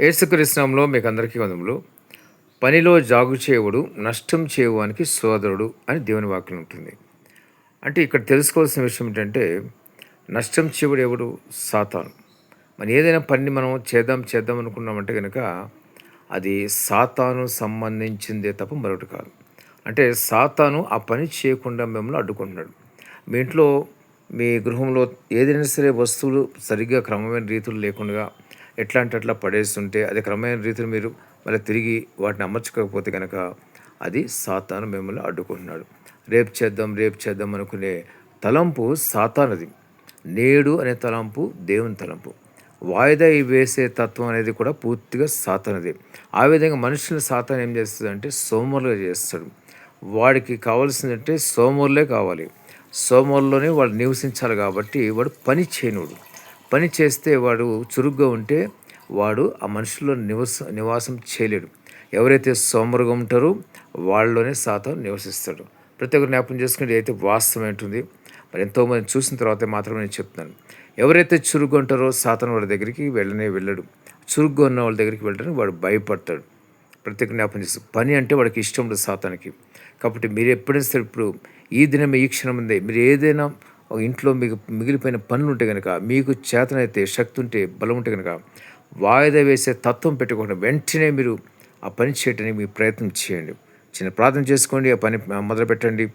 ఏసుకృష్ణంలో మీకు అందరికీ వందములు. పనిలో జాగు చేయవుడు నష్టం చేయవానికి సోదరుడు అని దేవుని వాక్యం ఉంటుంది. అంటే ఇక్కడ తెలుసుకోవాల్సిన విషయం ఏంటంటే నష్టం చేయవుడు ఎవడు? సాతాను. మరి ఏదైనా పని మనం చేద్దాం చేద్దాం అనుకున్నామంటే కనుక అది సాతాను సంబంధించిందే తప్ప మరొకటి కాదు. అంటే సాతాను ఆ పని చేయకుండా మిమ్మల్ని అడ్డుకుంటున్నాడు. మీ ఇంట్లో మీ గృహంలో ఏదైనా సరే వస్తువులు సరిగ్గా క్రమమైన రీతులు లేకుండా ఎట్లా అంటే అట్లా పడేస్తుంటే అది క్రమమైన రీతిలో మీరు మళ్ళీ తిరిగి వాటిని అమర్చుకోకపోతే కనుక అది సాతాను మిమ్మల్ని అడ్డుకుంటున్నాడు. రేపు చేద్దాం రేపు చేద్దాం అనుకునే తలంపు సాతానది. నేడు అనే తలంపు దేవుని తలంపు. వాయిదా వేసే తత్వం అనేది కూడా పూర్తిగా సాతానది. ఆ విధంగా మనుషుని సాతాన్ ఏం చేస్తుందంటే సోమరులుగా చేస్తాడు. వాడికి కావాల్సిందంటే సోమరులే కావాలి. సోమరులోనే వాడు నివసించాలి కాబట్టి వాడు పని చేయనుడు. పని చేస్తే వాడు చురుగ్గా ఉంటే వాడు ఆ మనుషుల్లో నివస నివాసం చేయలేడు. ఎవరైతే సోమరుగా ఉంటారో వాళ్ళలోనే సాతం నివసిస్తాడు. ప్రతి ఒక్కరు జ్ఞాపకం చేసుకుంటే అయితే వాస్తవం ఏంటుంది మరి ఎంతోమంది చూసిన తర్వాత మాత్రమే నేను చెప్తున్నాను. ఎవరైతే చురుగ్గా ఉంటారో సాతను వాడి దగ్గరికి వెళ్ళనే వెళ్ళడు. చురుగ్గా ఉన్న వాళ్ళ దగ్గరికి వెళ్ళడానికి వాడు భయపడతాడు. ప్రతి ఒక్క జ్ఞాపకం చేస్తాడు పని అంటే వాడికి ఇష్టం ఉండదు సాతానికి. కాబట్టి మీరు ఎప్పుడైనా సరే ఇప్పుడు ఈ దినం ఈ క్షణం ఉంది. మీరు ఏదైనా ఇంట్లో మీకు మిగిలిపోయిన పనులు ఉంటే కనుక మీకు చేతనైతే శక్తి ఉంటే బలం ఉంటే కనుక వాయిదా వేసే తత్వం పెట్టుకోకుండా వెంటనే మీరు ఆ పని చేయడానికి మీ ప్రయత్నం చేయండి. చిన్న ప్రార్థన చేసుకోండి ఆ పని మొదలు పెట్టండి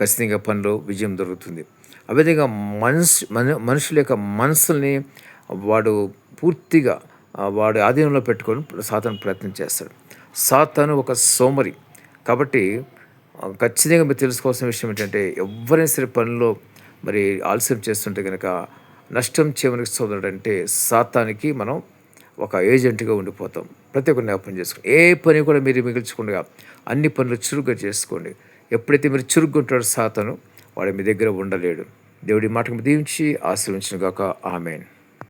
ఖచ్చితంగా పనిలో విజయం దొరుకుతుంది. ఆ విధంగా మనసు మన మనుషుల యొక్క మనసుల్ని వాడు పూర్తిగా వాడు వాడి ఆధీనంలో పెట్టుకొని సాతాను ప్రయత్నం చేస్తాడు. సాతాను ఒక సోమరి. కాబట్టి ఖచ్చితంగా మీరు తెలుసుకోవాల్సిన విషయం ఏంటంటే ఎవరైనా సరే పనిలో మరి ఆలస్యం చేస్తుంటే కనుక నష్టం చేయమనికి సోదరుడు అంటే సాతానికి మనం ఒక ఏజెంట్గా ఉండిపోతాం. ప్రతి ఒక్క జ్ఞాపకం చేసుకోండి. ఏ పని కూడా మీరు మిగిల్చకుండా అన్ని పనులు చురుగ్గా చేసుకోండి. ఎప్పుడైతే మీరు చురుగ్గా ఉంటాడో సాతను వాడు మీ దగ్గర ఉండలేడు. దేవుడి మాటకు దీవించి ఆశ్రయించిన గాక ఆమెన్.